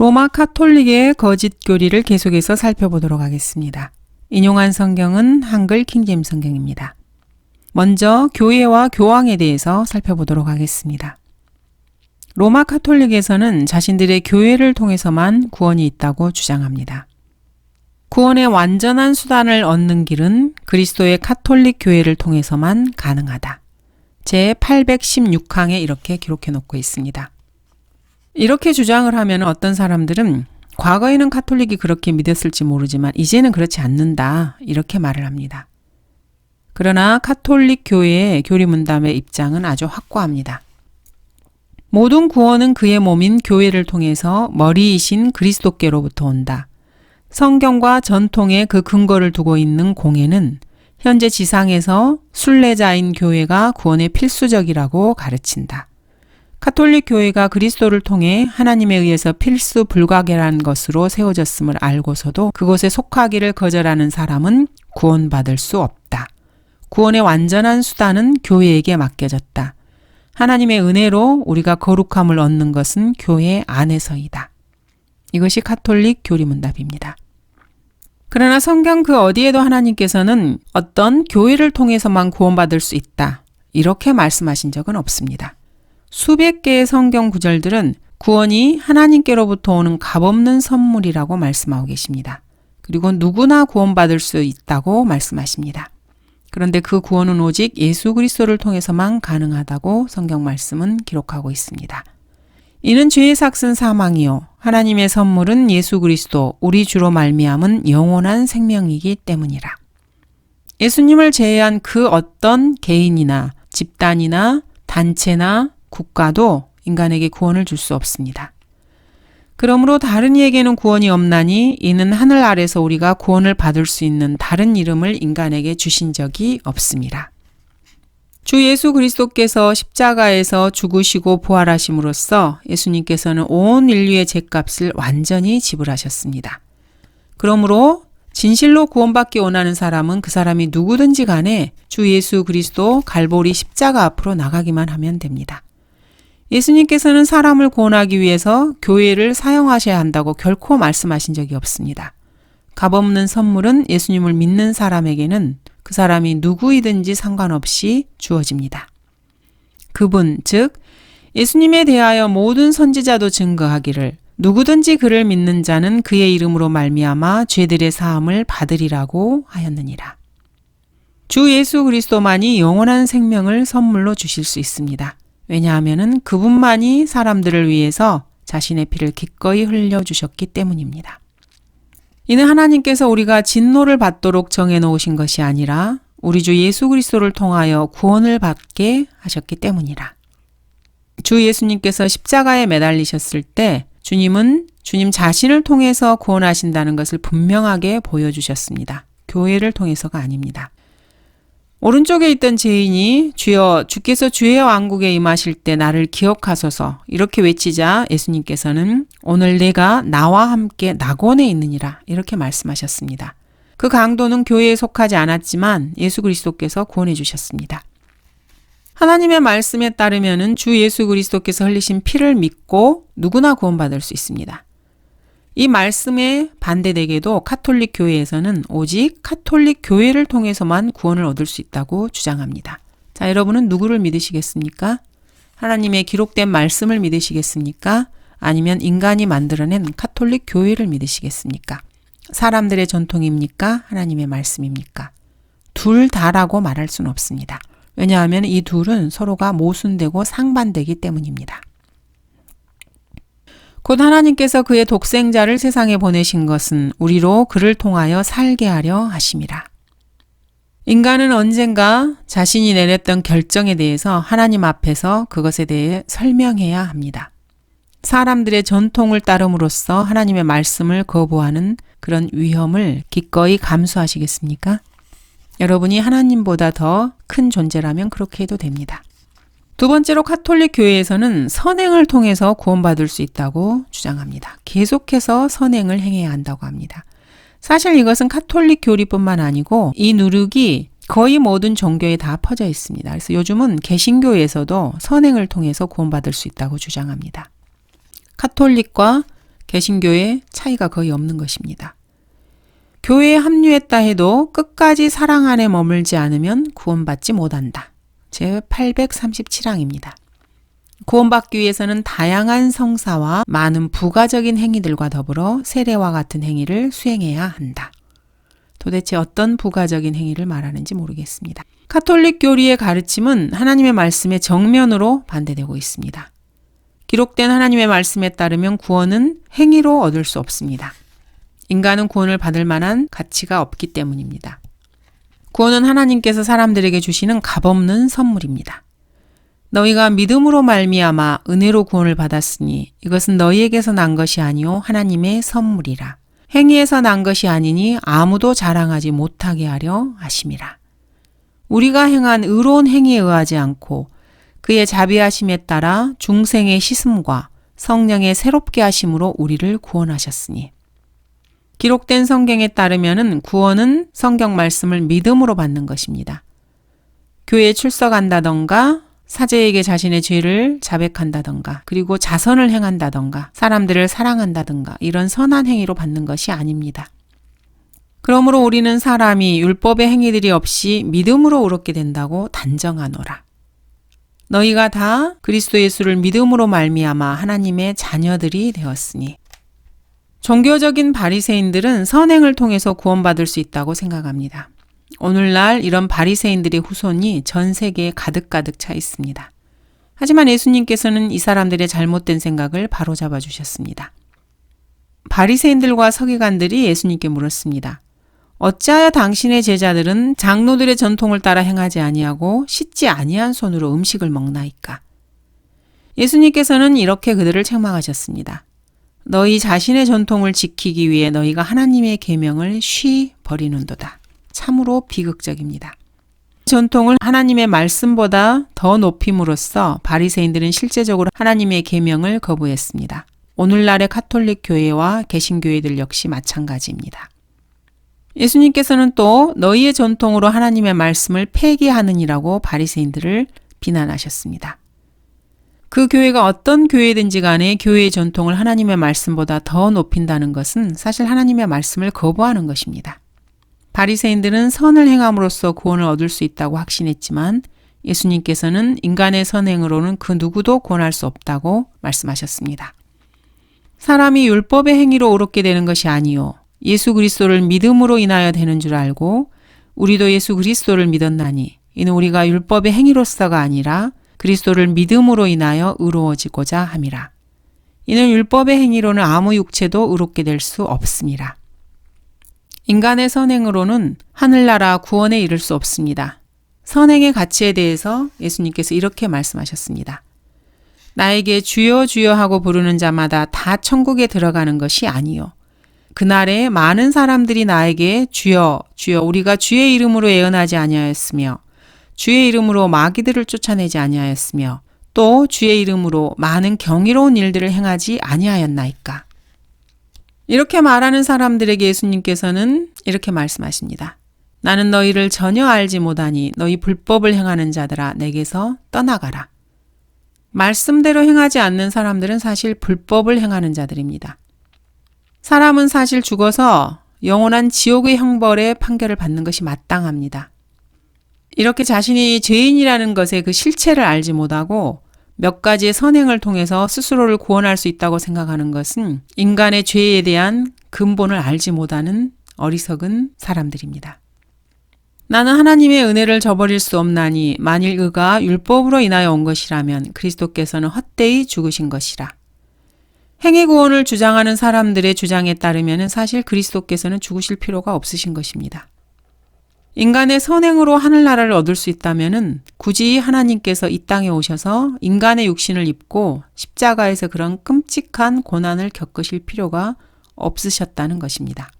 로마 카톨릭의 거짓 교리를 계속해서 살펴보도록 하겠습니다. 인용한 성경은 한글 킹잼 성경입니다. 먼저 교회와 교황에 대해서 살펴보도록 하겠습니다. 로마 카톨릭에서는 자신들의 교회를 통해서만 구원이 있다고 주장합니다. 구원의 완전한 수단을 얻는 길은 그리스도의 카톨릭 교회를 통해서만 가능하다. 제 816항에 이렇게 기록해 놓고 있습니다. 이렇게 주장을 하면 어떤 사람들은 과거에는 카톨릭이 그렇게 믿었을지 모르지만 이제는 그렇지 않는다. 이렇게 말을 합니다. 그러나 카톨릭 교회의 교리문담의 입장은 아주 확고합니다. 모든 구원은 그의 몸인 교회를 통해서 머리이신 그리스도께로부터 온다. 성경과 전통에 그 근거를 두고 있는 공예는 현재 지상에서 순례자인 교회가 구원의 필수적이라고 가르친다. 카톨릭 교회가 그리스도를 통해 하나님에 의해서 필수 불가결한 것으로 세워졌음을 알고서도 그곳에 속하기를 거절하는 사람은 구원받을 수 없다. 구원의 완전한 수단은 교회에게 맡겨졌다. 하나님의 은혜로 우리가 거룩함을 얻는 것은 교회 안에서이다. 이것이 카톨릭 교리문답입니다. 그러나 성경 그 어디에도 하나님께서는 어떤 교회를 통해서만 구원받을 수 있다. 이렇게 말씀하신 적은 없습니다. 수백 개의 성경 구절들은 구원이 하나님께로부터 오는 값없는 선물이라고 말씀하고 계십니다. 그리고 누구나 구원받을 수 있다고 말씀하십니다. 그런데 그 구원은 오직 예수 그리스도를 통해서만 가능하다고 성경 말씀은 기록하고 있습니다. 이는 죄의 삭슨 사망이요 하나님의 선물은 예수 그리스도 우리 주로 말미암은 영원한 생명이기 때문이라. 예수님을 제외한 그 어떤 개인이나 집단이나 단체나 국가도 인간에게 구원을 줄 수 없습니다. 그러므로 다른 이에게는 구원이 없나니 이는 하늘 아래서 우리가 구원을 받을 수 있는 다른 이름을 인간에게 주신 적이 없습니다. 주 예수 그리스도께서 십자가에서 죽으시고 부활하심으로써 예수님께서는 온 인류의 죄값을 완전히 지불하셨습니다. 그러므로 진실로 구원받기 원하는 사람은 그 사람이 누구든지 간에 주 예수 그리스도 갈보리 십자가 앞으로 나가기만 하면 됩니다. 예수님께서는 사람을 구원하기 위해서 교회를 사용하셔야 한다고 결코 말씀하신 적이 없습니다. 값없는 선물은 예수님을 믿는 사람에게는 그 사람이 누구이든지 상관없이 주어집니다. 그분, 즉, 예수님에 대하여 모든 선지자도 증거하기를 누구든지 그를 믿는 자는 그의 이름으로 말미암아 죄들의 사함을 받으리라고 하였느니라. 주 예수 그리스도만이 영원한 생명을 선물로 주실 수 있습니다. 왜냐하면 그분만이 사람들을 위해서 자신의 피를 기꺼이 흘려주셨기 때문입니다. 이는 하나님께서 우리가 진노를 받도록 정해 놓으신 것이 아니라 우리 주 예수 그리스도를 통하여 구원을 받게 하셨기 때문이라. 주 예수님께서 십자가에 매달리셨을 때 주님은 주님 자신을 통해서 구원하신다는 것을 분명하게 보여주셨습니다. 교회를 통해서가 아닙니다. 오른쪽에 있던 죄인이 주여 주께서 주의 왕국에 임하실 때 나를 기억하소서 이렇게 외치자 예수님께서는 오늘 내가 나와 함께 낙원에 있느니라 이렇게 말씀하셨습니다. 그 강도는 교회에 속하지 않았지만 예수 그리스도께서 구원해 주셨습니다. 하나님의 말씀에 따르면은 주 예수 그리스도께서 흘리신 피를 믿고 누구나 구원받을 수 있습니다. 이 말씀에 반대되게도 카톨릭 교회에서는 오직 카톨릭 교회를 통해서만 구원을 얻을 수 있다고 주장합니다. 자, 여러분은 누구를 믿으시겠습니까? 하나님의 기록된 말씀을 믿으시겠습니까? 아니면 인간이 만들어낸 카톨릭 교회를 믿으시겠습니까? 사람들의 전통입니까? 하나님의 말씀입니까? 둘 다라고 말할 수는 없습니다. 왜냐하면 이 둘은 서로가 모순되고 상반되기 때문입니다. 곧 하나님께서 그의 독생자를 세상에 보내신 것은 우리로 그를 통하여 살게 하려 하심이라. 인간은 언젠가 자신이 내렸던 결정에 대해서 하나님 앞에서 그것에 대해 설명해야 합니다. 사람들의 전통을 따름으로써 하나님의 말씀을 거부하는 그런 위험을 기꺼이 감수하시겠습니까? 여러분이 하나님보다 더 큰 존재라면 그렇게 해도 됩니다. 두 번째로 카톨릭 교회에서는 선행을 통해서 구원받을 수 있다고 주장합니다. 계속해서 선행을 행해야 한다고 합니다. 사실 이것은 카톨릭 교리뿐만 아니고 이 누룩이 거의 모든 종교에 다 퍼져 있습니다. 그래서 요즘은 개신교에서도 선행을 통해서 구원받을 수 있다고 주장합니다. 카톨릭과 개신교에 차이가 거의 없는 것입니다. 교회에 합류했다 해도 끝까지 사랑 안에 머물지 않으면 구원받지 못한다. 제 837항입니다. 구원받기 위해서는 다양한 성사와 많은 부가적인 행위들과 더불어 세례와 같은 행위를 수행해야 한다. 도대체 어떤 부가적인 행위를 말하는지 모르겠습니다. 카톨릭 교리의 가르침은 하나님의 말씀에 정면으로 반대되고 있습니다. 기록된 하나님의 말씀에 따르면 구원은 행위로 얻을 수 없습니다. 인간은 구원을 받을 만한 가치가 없기 때문입니다. 구원은 하나님께서 사람들에게 주시는 값없는 선물입니다. 너희가 믿음으로 말미암아 은혜로 구원을 받았으니 이것은 너희에게서 난 것이 아니요 하나님의 선물이라. 행위에서 난 것이 아니니 아무도 자랑하지 못하게 하려 하심이라. 우리가 행한 의로운 행위에 의하지 않고 그의 자비하심에 따라 중생의 시슴과 성령의 새롭게 하심으로 우리를 구원하셨으니 기록된 성경에 따르면은 구원은 성경 말씀을 믿음으로 받는 것입니다. 교회에 출석한다던가 사제에게 자신의 죄를 자백한다던가 그리고 자선을 행한다던가 사람들을 사랑한다던가 이런 선한 행위로 받는 것이 아닙니다. 그러므로 우리는 사람이 율법의 행위들이 없이 믿음으로 오르게 된다고 단정하노라. 너희가 다 그리스도 예수를 믿음으로 말미암아 하나님의 자녀들이 되었으니 종교적인 바리새인들은 선행을 통해서 구원받을 수 있다고 생각합니다. 오늘날 이런 바리새인들의 후손이 전 세계에 가득가득 차 있습니다. 하지만 예수님께서는 이 사람들의 잘못된 생각을 바로잡아 주셨습니다. 바리새인들과 서기관들이 예수님께 물었습니다. 어찌하여 당신의 제자들은 장로들의 전통을 따라 행하지 아니하고 씻지 아니한 손으로 음식을 먹나이까? 예수님께서는 이렇게 그들을 책망하셨습니다. 너희 자신의 전통을 지키기 위해 너희가 하나님의 계명을 쉬 버리는도다. 참으로 비극적입니다. 전통을 하나님의 말씀보다 더 높임으로써 바리새인들은 실제적으로 하나님의 계명을 거부했습니다. 오늘날의 카톨릭 교회와 개신교회들 역시 마찬가지입니다. 예수님께서는 또 너희의 전통으로 하나님의 말씀을 폐기하느니라고 바리새인들을 비난하셨습니다. 그 교회가 어떤 교회든지 간에 교회의 전통을 하나님의 말씀보다 더 높인다는 것은 사실 하나님의 말씀을 거부하는 것입니다. 바리새인들은 선을 행함으로써 구원을 얻을 수 있다고 확신했지만 예수님께서는 인간의 선행으로는 그 누구도 구원할 수 없다고 말씀하셨습니다. 사람이 율법의 행위로 옳게 되는 것이 아니요 예수 그리스도를 믿음으로 인하여 되는 줄 알고 우리도 예수 그리스도를 믿었나니 이는 우리가 율법의 행위로서가 아니라 그리스도를 믿음으로 인하여 의로워지고자 함이라. 이는 율법의 행위로는 아무 육체도 의롭게 될 수 없습니다. 인간의 선행으로는 하늘나라 구원에 이를 수 없습니다. 선행의 가치에 대해서 예수님께서 이렇게 말씀하셨습니다. 나에게 주여 주여 하고 부르는 자마다 다 천국에 들어가는 것이 아니요. 그날에 많은 사람들이 나에게 주여 주여 우리가 주의 이름으로 예언하지 아니하였으며 주의 이름으로 마귀들을 쫓아내지 아니하였으며 또 주의 이름으로 많은 경이로운 일들을 행하지 아니하였나이까. 이렇게 말하는 사람들에게 예수님께서는 이렇게 말씀하십니다. 나는 너희를 전혀 알지 못하니 너희 불법을 행하는 자들아 내게서 떠나가라. 말씀대로 행하지 않는 사람들은 사실 불법을 행하는 자들입니다. 사람은 사실 죽어서 영원한 지옥의 형벌에 판결을 받는 것이 마땅합니다. 이렇게 자신이 죄인이라는 것의 그 실체를 알지 못하고 몇 가지의 선행을 통해서 스스로를 구원할 수 있다고 생각하는 것은 인간의 죄에 대한 근본을 알지 못하는 어리석은 사람들입니다. 나는 하나님의 은혜를 저버릴 수 없나니 만일 그가 율법으로 인하여 온 것이라면 그리스도께서는 헛되이 죽으신 것이라. 행위 구원을 주장하는 사람들의 주장에 따르면 사실 그리스도께서는 죽으실 필요가 없으신 것입니다. 인간의 선행으로 하늘나라를 얻을 수 있다면 굳이 하나님께서 이 땅에 오셔서 인간의 육신을 입고 십자가에서 그런 끔찍한 고난을 겪으실 필요가 없으셨다는 것입니다.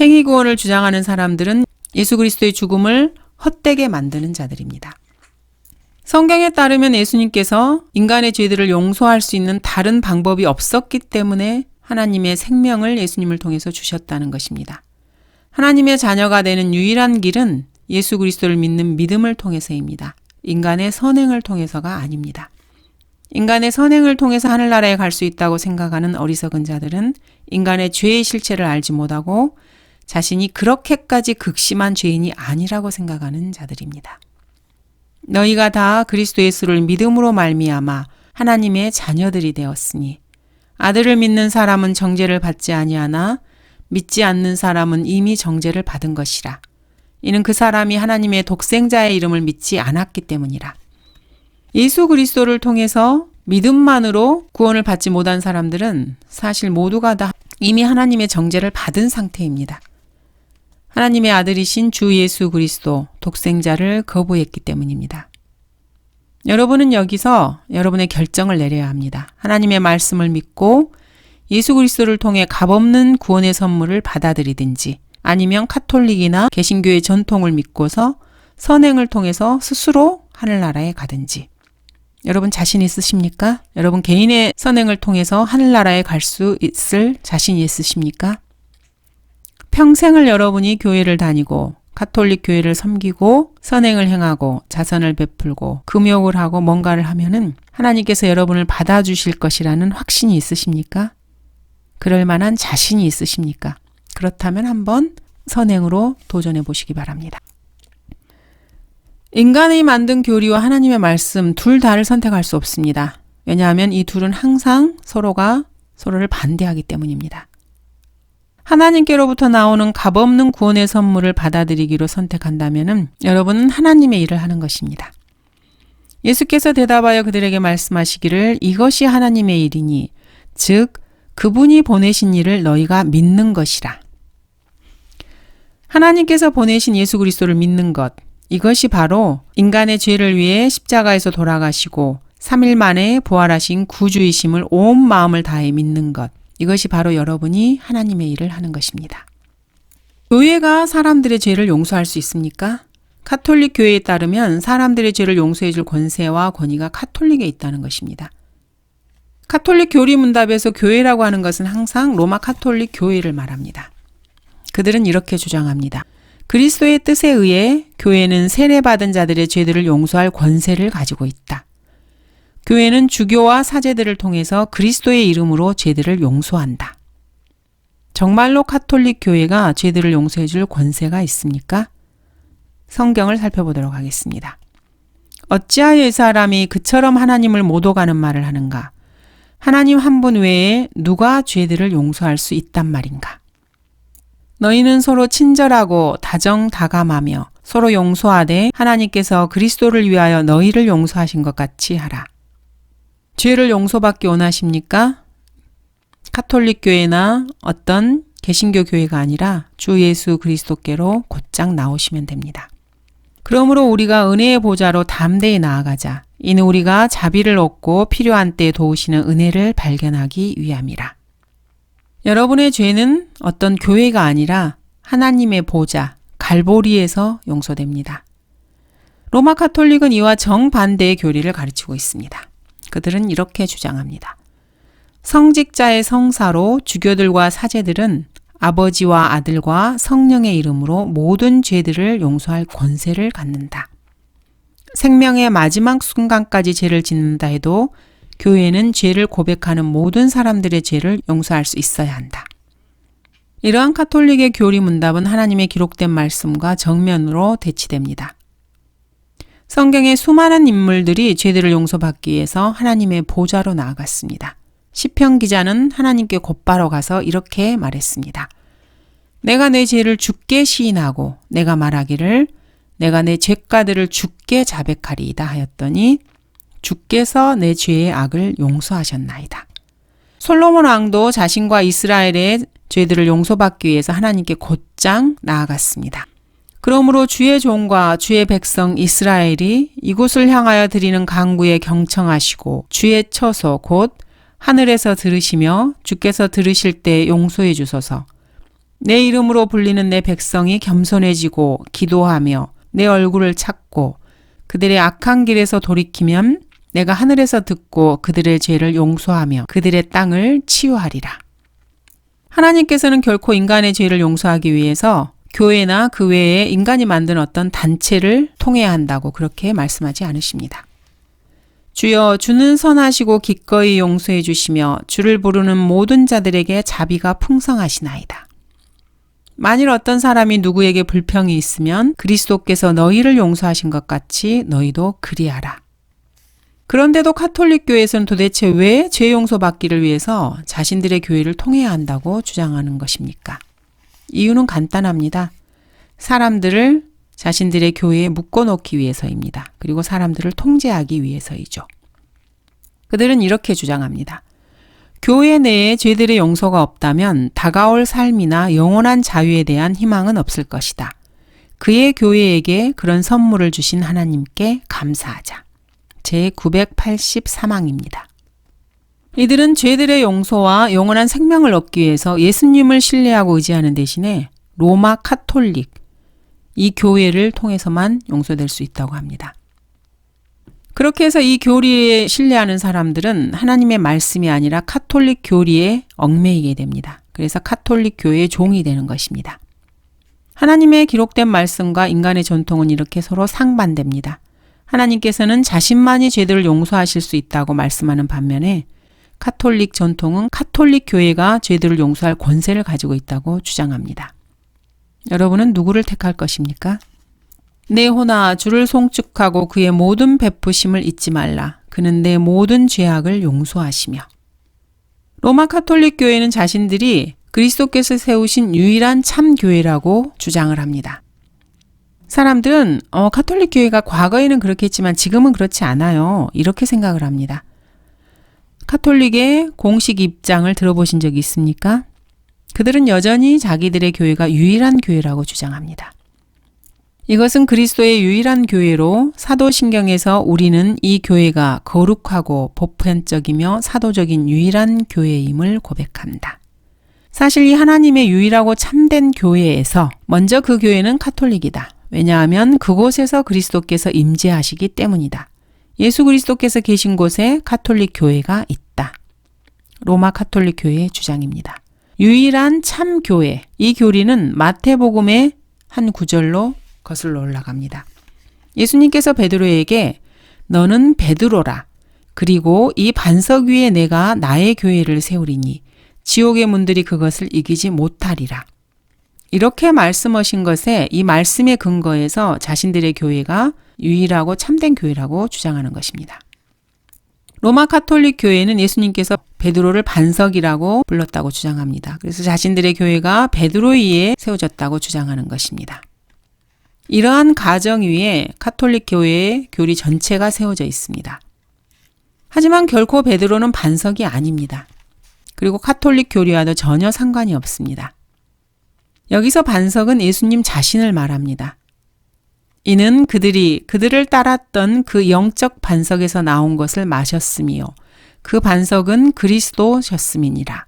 행위 구원을 주장하는 사람들은 예수 그리스도의 죽음을 헛되게 만드는 자들입니다. 성경에 따르면 예수님께서 인간의 죄들을 용서할 수 있는 다른 방법이 없었기 때문에 하나님의 생명을 예수님을 통해서 주셨다는 것입니다. 하나님의 자녀가 되는 유일한 길은 예수 그리스도를 믿는 믿음을 통해서입니다. 인간의 선행을 통해서가 아닙니다. 인간의 선행을 통해서 하늘나라에 갈 수 있다고 생각하는 어리석은 자들은 인간의 죄의 실체를 알지 못하고 자신이 그렇게까지 극심한 죄인이 아니라고 생각하는 자들입니다. 너희가 다 그리스도 예수를 믿음으로 말미암아 하나님의 자녀들이 되었으니 아들을 믿는 사람은 정죄를 받지 아니하나 믿지 않는 사람은 이미 정죄를 받은 것이라. 이는 그 사람이 하나님의 독생자의 이름을 믿지 않았기 때문이라. 예수 그리스도를 통해서 믿음만으로 구원을 받지 못한 사람들은 사실 모두가 다 이미 하나님의 정죄를 받은 상태입니다. 하나님의 아들이신 주 예수 그리스도 독생자를 거부했기 때문입니다. 여러분은 여기서 여러분의 결정을 내려야 합니다. 하나님의 말씀을 믿고 예수 그리스도를 통해 값없는 구원의 선물을 받아들이든지 아니면 카톨릭이나 개신교의 전통을 믿고서 선행을 통해서 스스로 하늘나라에 가든지 여러분 자신 있으십니까? 여러분 개인의 선행을 통해서 하늘나라에 갈 수 있을 자신이 있으십니까? 평생을 여러분이 교회를 다니고 카톨릭 교회를 섬기고 선행을 행하고 자선을 베풀고 금욕을 하고 뭔가를 하면은 하나님께서 여러분을 받아주실 것이라는 확신이 있으십니까? 그럴 만한 자신이 있으십니까? 그렇다면 한번 선행으로 도전해 보시기 바랍니다. 인간이 만든 교리와 하나님의 말씀 둘 다를 선택할 수 없습니다. 왜냐하면 이 둘은 항상 서로가 서로를 반대하기 때문입니다. 하나님께로부터 나오는 값없는 구원의 선물을 받아들이기로 선택한다면 여러분은 하나님의 일을 하는 것입니다. 예수께서 대답하여 그들에게 말씀하시기를 이것이 하나님의 일이니 즉 그분이 보내신 일을 너희가 믿는 것이라. 하나님께서 보내신 예수 그리스도를 믿는 것 이것이 바로 인간의 죄를 위해 십자가에서 돌아가시고 3일 만에 부활하신 구주이심을 온 마음을 다해 믿는 것 이것이 바로 여러분이 하나님의 일을 하는 것입니다. 교회가 사람들의 죄를 용서할 수 있습니까? 카톨릭 교회에 따르면 사람들의 죄를 용서해 줄 권세와 권위가 카톨릭에 있다는 것입니다. 카톨릭 교리 문답에서 교회라고 하는 것은 항상 로마 카톨릭 교회를 말합니다. 그들은 이렇게 주장합니다. 그리스도의 뜻에 의해 교회는 세례받은 자들의 죄들을 용서할 권세를 가지고 있다. 교회는 주교와 사제들을 통해서 그리스도의 이름으로 죄들을 용서한다. 정말로 카톨릭 교회가 죄들을 용서해 줄 권세가 있습니까? 성경을 살펴보도록 하겠습니다. 어찌하여 이 사람이 그처럼 하나님을 못 오가는 말을 하는가? 하나님 한 분 외에 누가 죄들을 용서할 수 있단 말인가? 너희는 서로 친절하고 다정다감하며 서로 용서하되 하나님께서 그리스도를 위하여 너희를 용서하신 것 같이 하라. 죄를 용서받기 원하십니까? 카톨릭 교회나 어떤 개신교 교회가 아니라 주 예수 그리스도께로 곧장 나오시면 됩니다. 그러므로 우리가 은혜의 보좌로 담대히 나아가자. 이는 우리가 자비를 얻고 필요한 때 도우시는 은혜를 발견하기 위함이라. 여러분의 죄는 어떤 교회가 아니라 하나님의 보좌, 갈보리에서 용서됩니다. 로마 카톨릭은 이와 정반대의 교리를 가르치고 있습니다. 그들은 이렇게 주장합니다. 성직자의 성사로 주교들과 사제들은 아버지와 아들과 성령의 이름으로 모든 죄들을 용서할 권세를 갖는다. 생명의 마지막 순간까지 죄를 짓는다 해도 교회는 죄를 고백하는 모든 사람들의 죄를 용서할 수 있어야 한다. 이러한 카톨릭의 교리 문답은 하나님의 기록된 말씀과 정면으로 대치됩니다. 성경의 수많은 인물들이 죄들을 용서받기 위해서 하나님의 보좌로 나아갔습니다. 시편 기자는 하나님께 곧바로 가서 이렇게 말했습니다. 내가 내 죄를 죽게 시인하고 내가 말하기를 내가 내 죄가들을 죽게 자백하리이다 하였더니 주께서 내 죄의 악을 용서하셨나이다. 솔로몬 왕도 자신과 이스라엘의 죄들을 용서받기 위해서 하나님께 곧장 나아갔습니다. 그러므로 주의 종과 주의 백성 이스라엘이 이곳을 향하여 드리는 강구에 경청하시고 주의 처소 곧 하늘에서 들으시며 주께서 들으실 때 용서해 주소서. 내 이름으로 불리는 내 백성이 겸손해지고 기도하며 내 얼굴을 찾고 그들의 악한 길에서 돌이키면 내가 하늘에서 듣고 그들의 죄를 용서하며 그들의 땅을 치유하리라. 하나님께서는 결코 인간의 죄를 용서하기 위해서 교회나 그 외에 인간이 만든 어떤 단체를 통해야 한다고 그렇게 말씀하지 않으십니다. 주여 주는 선하시고 기꺼이 용서해 주시며 주를 부르는 모든 자들에게 자비가 풍성하시나이다. 만일 어떤 사람이 누구에게 불평이 있으면 그리스도께서 너희를 용서하신 것 같이 너희도 그리하라. 그런데도 카톨릭 교회에서는 도대체 왜 죄 용서 받기를 위해서 자신들의 교회를 통해야 한다고 주장하는 것입니까? 이유는 간단합니다. 사람들을 자신들의 교회에 묶어놓기 위해서입니다. 그리고 사람들을 통제하기 위해서이죠. 그들은 이렇게 주장합니다. 교회 내에 죄들의 용서가 없다면 다가올 삶이나 영원한 자유에 대한 희망은 없을 것이다. 그의 교회에게 그런 선물을 주신 하나님께 감사하자. 제 983항입니다. 이들은 죄들의 용서와 영원한 생명을 얻기 위해서 예수님을 신뢰하고 의지하는 대신에 로마 카톨릭, 이 교회를 통해서만 용서될 수 있다고 합니다. 그렇게 해서 이 교리에 신뢰하는 사람들은 하나님의 말씀이 아니라 카톨릭 교리에 얽매이게 됩니다. 그래서 카톨릭 교회의 종이 되는 것입니다. 하나님의 기록된 말씀과 인간의 전통은 이렇게 서로 상반됩니다. 하나님께서는 자신만이 죄들을 용서하실 수 있다고 말씀하는 반면에 카톨릭 전통은 카톨릭 교회가 죄들을 용서할 권세를 가지고 있다고 주장합니다. 여러분은 누구를 택할 것입니까? 내 호나 주를 송축하고 그의 모든 베푸심을 잊지 말라. 그는 내 모든 죄악을 용서하시며. 로마 카톨릭 교회는 자신들이 그리스도께서 세우신 유일한 참 교회라고 주장을 합니다. 사람들은 어, 카톨릭 교회가 과거에는 그렇게 했지만 지금은 그렇지 않아요. 이렇게 생각을 합니다. 카톨릭의 공식 입장을 들어보신 적이 있습니까? 그들은 여전히 자기들의 교회가 유일한 교회라고 주장합니다. 이것은 그리스도의 유일한 교회로 사도신경에서 우리는 이 교회가 거룩하고 보편적이며 사도적인 유일한 교회임을 고백한다. 사실 이 하나님의 유일하고 참된 교회에서 먼저 그 교회는 카톨릭이다. 왜냐하면 그곳에서 그리스도께서 임재하시기 때문이다. 예수 그리스도께서 계신 곳에 카톨릭 교회가 있다. 로마 카톨릭 교회의 주장입니다. 유일한 참 교회. 이 교리는 마태복음의 한 구절로 거슬러 올라갑니다. 예수님께서 베드로에게 너는 베드로라. 그리고 이 반석 위에 내가 나의 교회를 세우리니 지옥의 문들이 그것을 이기지 못하리라. 이렇게 말씀하신 것에 이 말씀의 근거에서 자신들의 교회가 유일하고 참된 교회라고 주장하는 것입니다. 로마 카톨릭 교회는 예수님께서 베드로를 반석이라고 불렀다고 주장합니다. 그래서 자신들의 교회가 베드로 위에 세워졌다고 주장하는 것입니다. 이러한 가정 위에 카톨릭 교회의 교리 전체가 세워져 있습니다. 하지만 결코 베드로는 반석이 아닙니다. 그리고 카톨릭 교리와도 전혀 상관이 없습니다. 여기서 반석은 예수님 자신을 말합니다. 이는 그들이 그들을 따랐던 그 영적 반석에서 나온 것을 마셨으며 그 반석은 그리스도셨음이니라.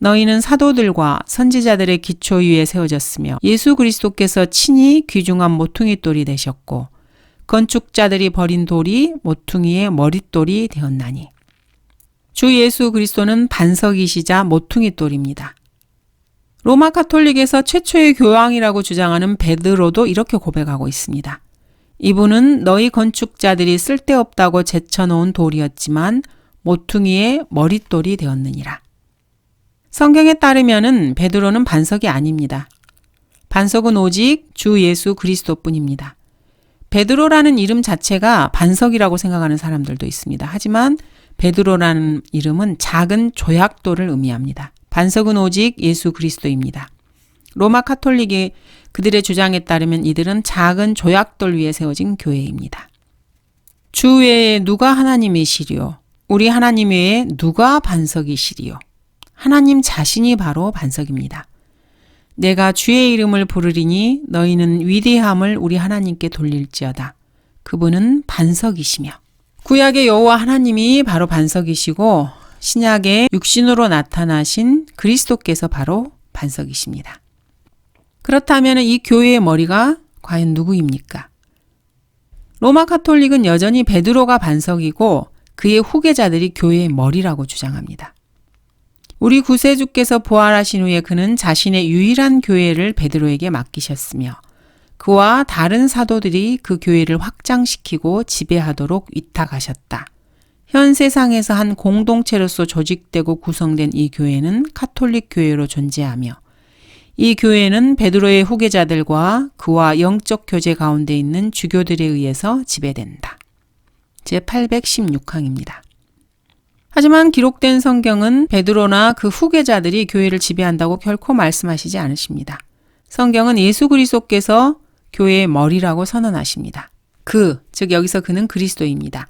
너희는 사도들과 선지자들의 기초 위에 세워졌으며 예수 그리스도께서 친히 귀중한 모퉁이 돌이 되셨고 건축자들이 버린 돌이 모퉁이의 머릿돌이 되었나니 주 예수 그리스도는 반석이시자 모퉁이 돌입니다. 로마 카톨릭에서 최초의 교황이라고 주장하는 베드로도 이렇게 고백하고 있습니다. 이분은 너희 건축자들이 쓸데없다고 제쳐놓은 돌이었지만 모퉁이의 머릿돌이 되었느니라. 성경에 따르면은 베드로는 반석이 아닙니다. 반석은 오직 주 예수 그리스도뿐입니다. 베드로라는 이름 자체가 반석이라고 생각하는 사람들도 있습니다. 하지만 베드로라는 이름은 작은 조약돌을 의미합니다. 반석은 오직 예수 그리스도입니다. 로마 카톨릭이 그들의 주장에 따르면 이들은 작은 조약돌 위에 세워진 교회입니다. 주 외에 누가 하나님이시리요? 우리 하나님 외에 누가 반석이시리요? 하나님 자신이 바로 반석입니다. 내가 주의 이름을 부르리니 너희는 위대함을 우리 하나님께 돌릴지어다. 그분은 반석이시며 구약의 여호와 하나님이 바로 반석이시고 신약의 육신으로 나타나신 그리스도께서 바로 반석이십니다. 그렇다면 이 교회의 머리가 과연 누구입니까? 로마 카톨릭은 여전히 베드로가 반석이고 그의 후계자들이 교회의 머리라고 주장합니다. 우리 구세주께서 부활하신 후에 그는 자신의 유일한 교회를 베드로에게 맡기셨으며 그와 다른 사도들이 그 교회를 확장시키고 지배하도록 위탁하셨다. 현 세상에서 한 공동체로서 조직되고 구성된 이 교회는 카톨릭 교회로 존재하며 이 교회는 베드로의 후계자들과 그와 영적 교제 가운데 있는 주교들에 의해서 지배된다. 제 816항입니다. 하지만 기록된 성경은 베드로나 그 후계자들이 교회를 지배한다고 결코 말씀하시지 않으십니다. 성경은 예수 그리스도께서 교회의 머리라고 선언하십니다. 그, 즉 여기서 그는 그리스도입니다.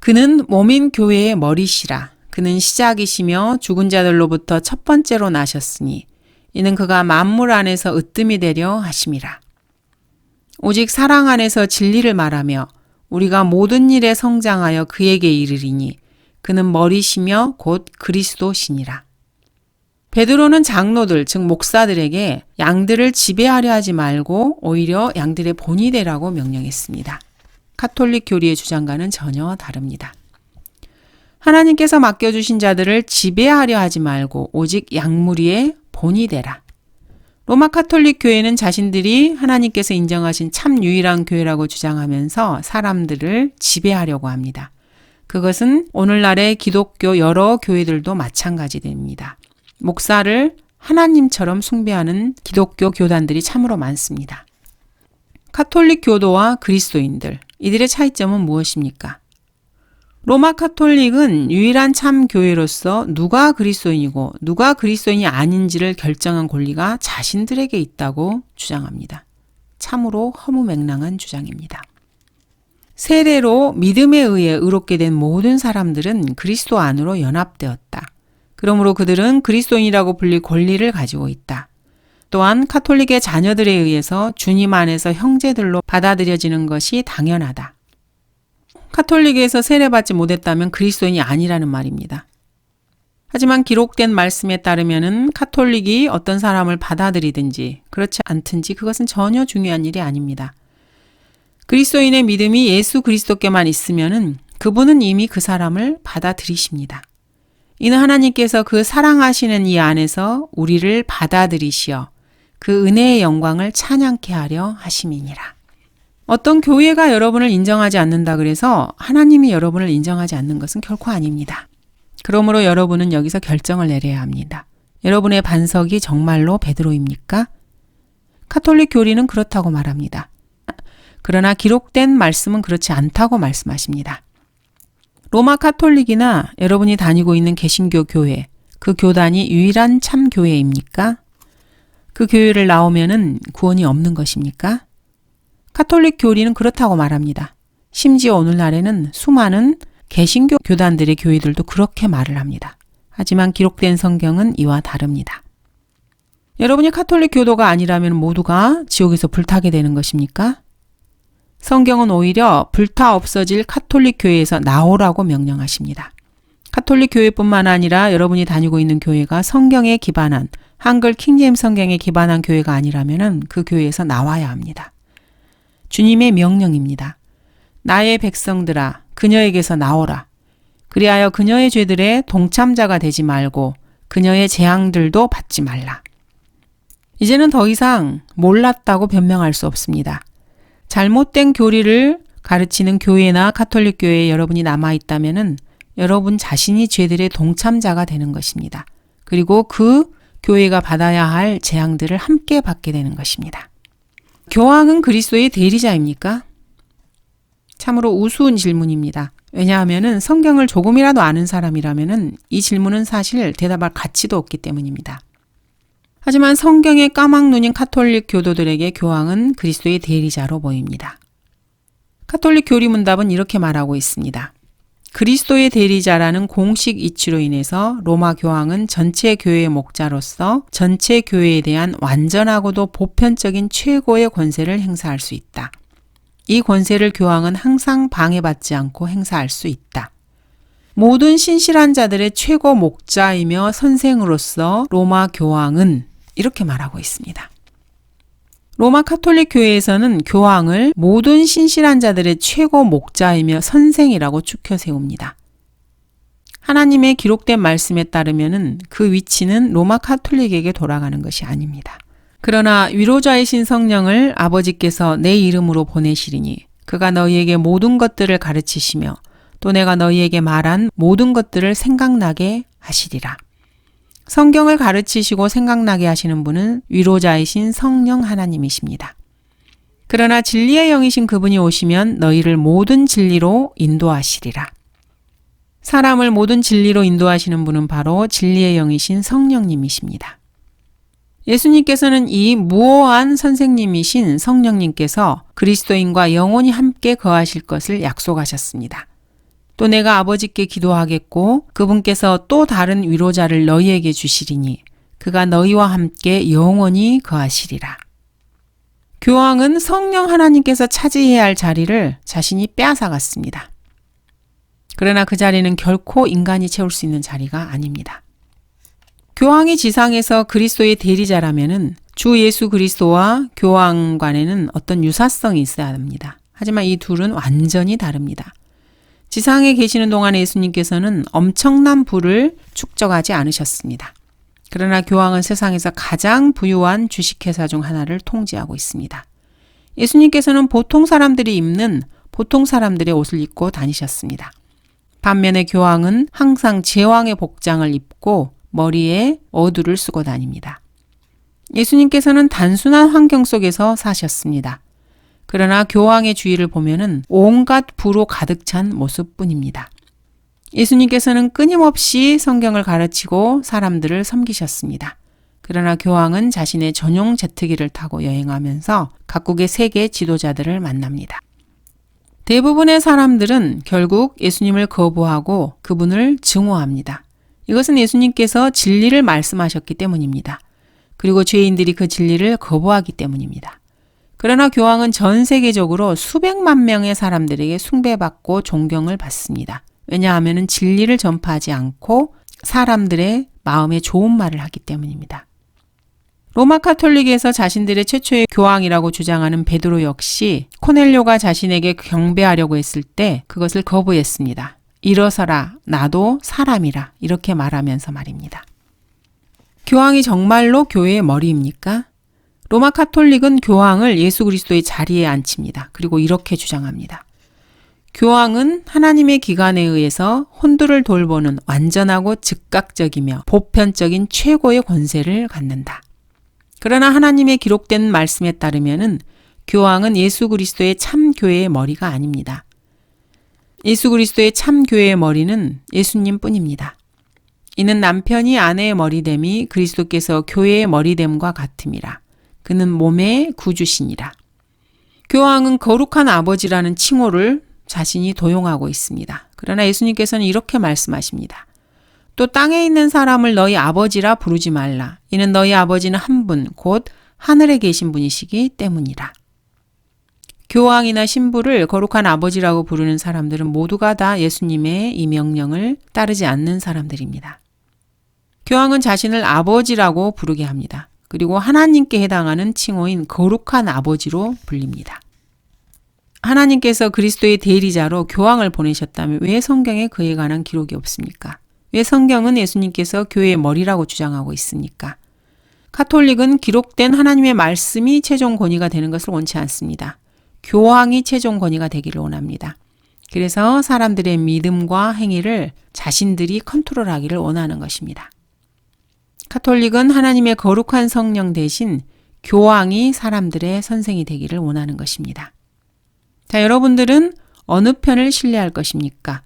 그는 몸인 교회의 머리시라. 그는 시작이시며 죽은 자들로부터 첫 번째로 나셨으니 이는 그가 만물 안에서 으뜸이 되려 하심이라. 오직 사랑 안에서 진리를 말하며 우리가 모든 일에 성장하여 그에게 이르리니 그는 머리시며 곧 그리스도시니라. 베드로는 장로들, 즉 목사들에게 양들을 지배하려 하지 말고 오히려 양들의 본이 되라고 명령했습니다. 카톨릭 교리의 주장과는 전혀 다릅니다. 하나님께서 맡겨주신 자들을 지배하려 하지 말고 오직 양무리의 본이 되라. 로마 카톨릭 교회는 자신들이 하나님께서 인정하신 참 유일한 교회라고 주장하면서 사람들을 지배하려고 합니다. 그것은 오늘날의 기독교 여러 교회들도 마찬가지 됩니다. 목사를 하나님처럼 숭배하는 기독교 교단들이 참으로 많습니다. 카톨릭 교도와 그리스도인들, 이들의 차이점은 무엇입니까? 로마 카톨릭은 유일한 참 교회로서 누가 그리스도인이고 누가 그리스도인이 아닌지를 결정한 권리가 자신들에게 있다고 주장합니다. 참으로 허무맹랑한 주장입니다. 세례로 믿음에 의해 의롭게 된 모든 사람들은 그리스도 안으로 연합되었다. 그러므로 그들은 그리스도인이라고 불릴 권리를 가지고 있다. 또한 카톨릭의 자녀들에 의해서 주님 안에서 형제들로 받아들여지는 것이 당연하다. 카톨릭에서 세례받지 못했다면 그리스도인이 아니라는 말입니다. 하지만 기록된 말씀에 따르면은 카톨릭이 어떤 사람을 받아들이든지 그렇지 않든지 그것은 전혀 중요한 일이 아닙니다. 그리스도인의 믿음이 예수 그리스도께만 있으면은 그분은 이미 그 사람을 받아들이십니다. 이는 하나님께서 그 사랑하시는 이 안에서 우리를 받아들이시어 그 은혜의 영광을 찬양케 하려 하심이니라. 어떤 교회가 여러분을 인정하지 않는다 그래서 하나님이 여러분을 인정하지 않는 것은 결코 아닙니다. 그러므로 여러분은 여기서 결정을 내려야 합니다. 여러분의 반석이 정말로 베드로입니까? 카톨릭 교리는 그렇다고 말합니다. 그러나 기록된 말씀은 그렇지 않다고 말씀하십니다. 로마 카톨릭이나 여러분이 다니고 있는 개신교 교회, 그 교단이 유일한 참 교회입니까? 그 교회를 나오면은 구원이 없는 것입니까? 카톨릭 교리는 그렇다고 말합니다. 심지어 오늘날에는 수많은 개신교 교단들의 교회들도 그렇게 말을 합니다. 하지만 기록된 성경은 이와 다릅니다. 여러분이 카톨릭 교도가 아니라면 모두가 지옥에서 불타게 되는 것입니까? 성경은 오히려 불타 없어질 카톨릭 교회에서 나오라고 명령하십니다. 카톨릭 교회뿐만 아니라 여러분이 다니고 있는 교회가 성경에 기반한 한글 킹제임 성경에 기반한 교회가 아니라면 그 교회에서 나와야 합니다. 주님의 명령입니다. 나의 백성들아 그녀에게서 나오라. 그리하여 그녀의 죄들의 동참자가 되지 말고 그녀의 재앙들도 받지 말라. 이제는 더 이상 몰랐다고 변명할 수 없습니다. 잘못된 교리를 가르치는 교회나 카톨릭 교회에 여러분이 남아 있다면은 여러분 자신이 죄들의 동참자가 되는 것입니다. 그리고 그 교회가 받아야 할 재앙들을 함께 받게 되는 것입니다. 교황은 그리스도의 대리자입니까? 참으로 우스운 질문입니다. 왜냐하면 성경을 조금이라도 아는 사람이라면 이 질문은 사실 대답할 가치도 없기 때문입니다. 하지만 성경의 까막눈인 카톨릭 교도들에게 교황은 그리스도의 대리자로 보입니다. 카톨릭 교리문답은 이렇게 말하고 있습니다. 그리스도의 대리자라는 공식 이치로 인해서 로마 교황은 전체 교회의 목자로서 전체 교회에 대한 완전하고도 보편적인 최고의 권세를 행사할 수 있다. 이 권세를 교황은 항상 방해받지 않고 행사할 수 있다. 모든 신실한 자들의 최고 목자이며 선생으로서 로마 교황은 이렇게 말하고 있습니다. 로마 카톨릭 교회에서는 교황을 모든 신실한 자들의 최고 목자이며 선생이라고 축혀 세웁니다. 하나님의 기록된 말씀에 따르면 그 위치는 로마 카톨릭에게 돌아가는 것이 아닙니다. 그러나 위로자이신 성령을 아버지께서 내 이름으로 보내시리니 그가 너희에게 모든 것들을 가르치시며 또 내가 너희에게 말한 모든 것들을 생각나게 하시리라. 성경을 가르치시고 생각나게 하시는 분은 위로자이신 성령 하나님이십니다. 그러나 진리의 영이신 그분이 오시면 너희를 모든 진리로 인도하시리라. 사람을 모든 진리로 인도하시는 분은 바로 진리의 영이신 성령님이십니다. 예수님께서는 이 무오한 선생님이신 성령님께서 그리스도인과 영원히 함께 거하실 것을 약속하셨습니다. 또 내가 아버지께 기도하겠고 그분께서 또 다른 위로자를 너희에게 주시리니 그가 너희와 함께 영원히 거하시리라. 교황은 성령 하나님께서 차지해야 할 자리를 자신이 빼앗아갔습니다. 그러나 그 자리는 결코 인간이 채울 수 있는 자리가 아닙니다. 교황이 지상에서 그리스도의 대리자라면은 주 예수 그리스도와 교황 간에는 어떤 유사성이 있어야 합니다. 하지만 이 둘은 완전히 다릅니다. 지상에 계시는 동안 예수님께서는 엄청난 부를 축적하지 않으셨습니다. 그러나 교황은 세상에서 가장 부유한 주식회사 중 하나를 통제하고 있습니다. 예수님께서는 보통 사람들이 입는 보통 사람들의 옷을 입고 다니셨습니다. 반면에 교황은 항상 제왕의 복장을 입고 머리에 어두를 쓰고 다닙니다. 예수님께서는 단순한 환경 속에서 사셨습니다. 그러나 교황의 주위를 보면은 온갖 부로 가득 찬 모습뿐입니다. 예수님께서는 끊임없이 성경을 가르치고 사람들을 섬기셨습니다. 그러나 교황은 자신의 전용 제트기를 타고 여행하면서 각국의 세계 지도자들을 만납니다. 대부분의 사람들은 결국 예수님을 거부하고 그분을 증오합니다. 이것은 예수님께서 진리를 말씀하셨기 때문입니다. 그리고 죄인들이 그 진리를 거부하기 때문입니다. 그러나 교황은 전 세계적으로 수백만 명의 사람들에게 숭배받고 존경을 받습니다. 왜냐하면 진리를 전파하지 않고 사람들의 마음에 좋은 말을 하기 때문입니다. 로마 카톨릭에서 자신들의 최초의 교황이라고 주장하는 베드로 역시 코넬료가 자신에게 경배하려고 했을 때 그것을 거부했습니다. 일어서라, 나도 사람이라 이렇게 말하면서 말입니다. 교황이 정말로 교회의 머리입니까? 로마 카톨릭은 교황을 예수 그리스도의 자리에 앉힙니다. 그리고 이렇게 주장합니다. 교황은 하나님의 기관에 의해서 혼두를 돌보는 완전하고 즉각적이며 보편적인 최고의 권세를 갖는다. 그러나 하나님의 기록된 말씀에 따르면은 교황은 예수 그리스도의 참 교회의 머리가 아닙니다. 예수 그리스도의 참 교회의 머리는 예수님 뿐입니다. 이는 남편이 아내의 머리됨이 그리스도께서 교회의 머리됨과 같음이라. 그는 몸의 구주시니라. 교황은 거룩한 아버지라는 칭호를 자신이 도용하고 있습니다. 그러나 예수님께서는 이렇게 말씀하십니다. 또 땅에 있는 사람을 너희 아버지라 부르지 말라. 이는 너희 아버지는 한 분, 곧 하늘에 계신 분이시기 때문이라. 교황이나 신부를 거룩한 아버지라고 부르는 사람들은 모두가 다 예수님의 이 명령을 따르지 않는 사람들입니다. 교황은 자신을 아버지라고 부르게 합니다. 그리고 하나님께 해당하는 칭호인 거룩한 아버지로 불립니다. 하나님께서 그리스도의 대리자로 교황을 보내셨다면 왜 성경에 그에 관한 기록이 없습니까? 왜 성경은 예수님께서 교회의 머리라고 주장하고 있습니까? 카톨릭은 기록된 하나님의 말씀이 최종 권위가 되는 것을 원치 않습니다. 교황이 최종 권위가 되기를 원합니다. 그래서 사람들의 믿음과 행위를 자신들이 컨트롤하기를 원하는 것입니다. 카톨릭은 하나님의 거룩한 성령 대신 교황이 사람들의 선생이 되기를 원하는 것입니다. 자, 여러분들은 어느 편을 신뢰할 것입니까?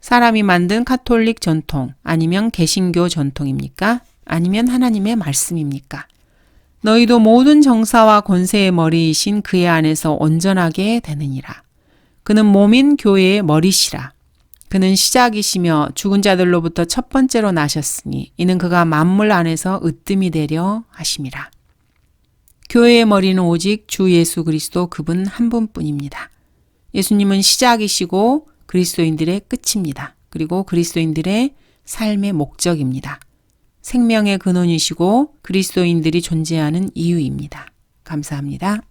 사람이 만든 카톨릭 전통 아니면 개신교 전통입니까? 아니면 하나님의 말씀입니까? 너희도 모든 정사와 권세의 머리이신 그의 안에서 온전하게 되느니라. 그는 몸인 교회의 머리시라. 그는 시작이시며 죽은 자들로부터 첫 번째로 나셨으니 이는 그가 만물 안에서 으뜸이 되려 하심이라. 교회의 머리는 오직 주 예수 그리스도 그분 한 분뿐입니다. 예수님은 시작이시고 그리스도인들의 끝입니다. 그리고 그리스도인들의 삶의 목적입니다. 생명의 근원이시고 그리스도인들이 존재하는 이유입니다. 감사합니다.